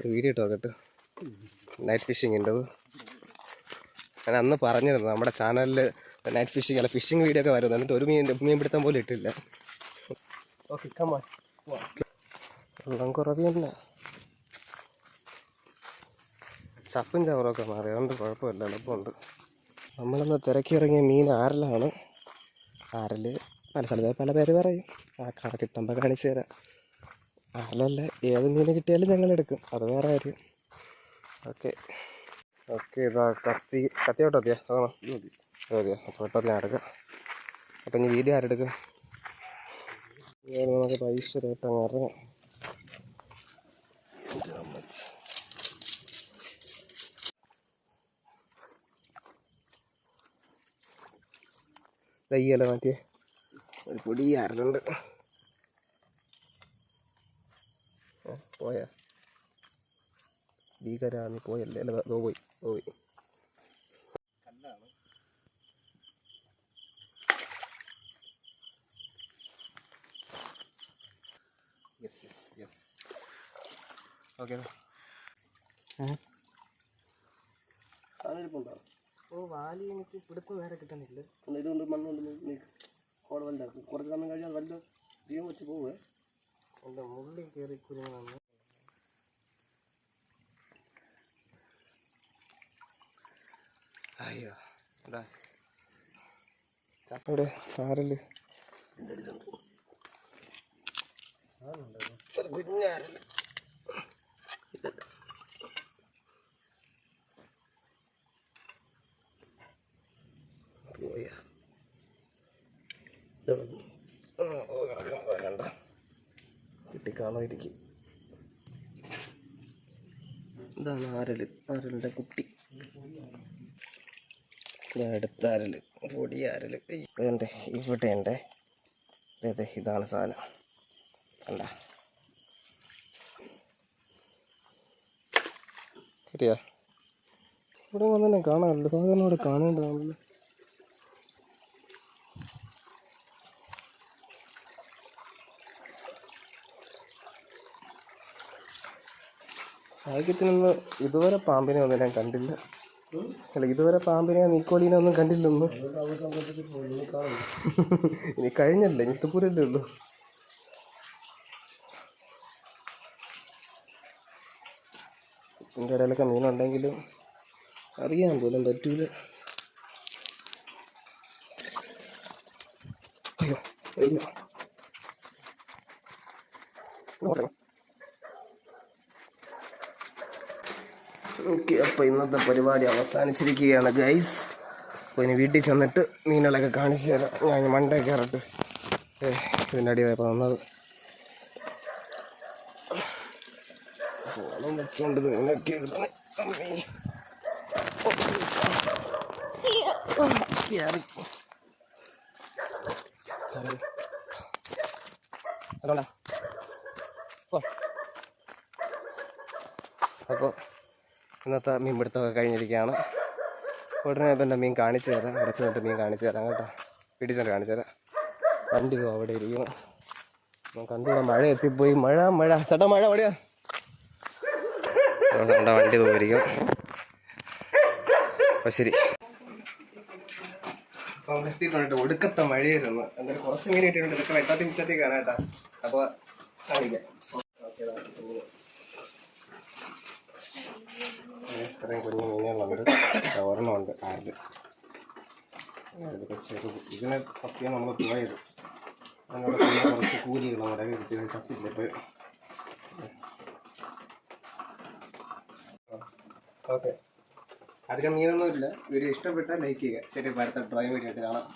ഒരു വീഡിയോ ഇട്ട് നോക്കട്ടെ. നൈറ്റ് ഫിഷിങ്ങിന്റെത് ഞാൻ അന്ന് പറഞ്ഞിരുന്നു നമ്മുടെ ചാനലിൽ നൈറ്റ് ഫിഷിംഗ് അല്ല ഫിഷിംഗ് വീഡിയോ ഒക്കെ വരുന്നത് എന്നിട്ട് ഒരു മീൻ മീൻ പിടുത്തം പോലും ഇട്ടില്ല. ഓക്കെ വെള്ളം കുറവ് തന്നെ. ചപ്പും ചവറൊക്കെ മാറി. അതുകൊണ്ട് കുഴപ്പമില്ല എളുപ്പമുണ്ട്. നമ്മളൊന്ന് തിരക്കിറങ്ങിയ മീൻ ആരലാണ്? ആരൽ? പല സ്ഥലത്ത് പല പേര് പറയും. ആ കട കിട്ടുമ്പോൾ കാണിച്ചു തരാം. ആരലല്ല ഏത് മീൻ കിട്ടിയാലും ഞങ്ങൾ എടുക്കും. അത് വേറെ കാര്യം. ഓക്കെ. ഓക്കെ ഇതാ കത്തി കത്തിയോട്ടോ എത്തിയാ അതാണോ? മതിയോ? അപ്പോൾ കേട്ടോ ഞാൻ എടുക്കാം അപ്പം ഇനി വീഡിയോ ആരെടുക്കും നമുക്ക് പൈസ റേറ്റ് അങ്ങ് ഇറങ്ങാം. തയ്യല്ലേ മാറ്റിയേ. ഒരു പൊടി ആരലുണ്ട് പോയാ പോയ? നീ പോയല്ലേ? അല്ല ദോ പോയി ദോ പോയി. യെസ് യെസ് യെസ് ഓക്കെ ഓ വാലി എനിക്ക് പിടുത്തം വേറെ കിട്ടണില്ല. ഇതുകൊണ്ട് മണ്ണുകൊണ്ട് കോട വലുതാക്കും. കുറച്ച് സമയം കഴിഞ്ഞാൽ വല്ല കുരുങ്ങാണ് അയ്യോ ഇതാ ഇവിടെ ആരൽ? കുഞ്ഞാരൽ പോയാ. വേണ്ട കിട്ടിക്കാണോയിരിക്കും ഇതാണ് ആരൽ ആരലിന്റെ കുട്ടി. അടുത്ത ആരൽ പൊടി ആരൽ. ഇതുണ്ട് ഇവിടെ ഉണ്ട് അതെ ഇതാണ് സാധനം. കണ്ട? ശരിയാ. ഇവിടെ വന്നെ കാണാറില്ല സാധനം ഇവിടെ കാണേണ്ടതാണല്ലോ. ഭാഗ്യത്തിനൊന്ന് ഇതുവരെ പാമ്പിനെ ഒന്നും ഞാൻ കണ്ടില്ല. അല്ല ഇതുവരെ പാമ്പിനെ നീക്കോലിനെ ഒന്നും കണ്ടില്ലൊന്നും. ഇനി കഴിഞ്ഞല്ലേ? ഇനി ഇത്തുപൂരല്ലേ ഉള്ളൂ. ഇതിന്റെ ഇടയിലൊക്കെ മീനുണ്ടെങ്കിലും അറിയാൻ പോലും പറ്റൂല. അയ്യോ അയ്യോ ഓക്കെ അപ്പോൾ ഇന്നത്തെ പരിപാടി അവസാനിച്ചിരിക്കുകയാണ് ഗൈസ് അപ്പോൾ ഇനി വീട്ടിൽ ചെന്നിട്ട് മീനുകളൊക്കെ കാണിച്ചു തരാം. ഞാൻ മണ്ടേ കയറട്ട്. ഇതിന്റെ അടിയായപ്പോൾ വന്നത്. ഫോണും വെച്ചോണ്ട് അപ്പോൾ ഇന്നത്തെ മീൻ പിടുത്തമൊക്കെ കഴിഞ്ഞിരിക്കുകയാണ്. ഉടനെ ഇപ്പം എന്റെ മീൻ കാണിച്ചു തരാം. ചെന്നിട്ട് മീൻ കാണിച്ചു തരാം കേട്ടോ. ചെന്നിട്ട് കാണിച്ചു തരാം. വണ്ടി ഇതോ അവിടെ ഇരിക്കുന്നു. കണ്ടുകൂടെ മഴ എത്തിപ്പോയി. മഴ മഴ. ചേട്ടാ മഴ എവിടെയാ? നമ്മുടെ വണ്ടി പോയിരിക്കും അപ്പോൾ ശരി. ഒടുക്കത്തെ മഴയായിരുന്നു. എന്തായാലും കുറച്ചെങ്ങനെ ഇട്ടിട്ടുണ്ട് ഇതൊക്കെ വെട്ടാത്തി മിച്ചാത്തി കാണാം കേട്ടോ. അപ്പോൾ കാണിക്കാം. ഇതൊക്കെ ഇതിനെ തപ്പിയാണ് നമ്മൾ പോയത് ഞങ്ങളുടെ പിന്നെ കുറച്ച് കൂലികൾ നമ്മുടെ കിട്ടിയത് ചത്തില്ല ഇപ്പോഴും ഓക്കെ. അധികം മീനൊന്നും ഇല്ല വീഡിയോ ഇഷ്ടപ്പെട്ടാൽ ലൈക്ക് ചെയ്യുക. ശരി അടുത്ത ഡ്രോയിങ് വീഡിയോ ആയിട്ട് കാണാം.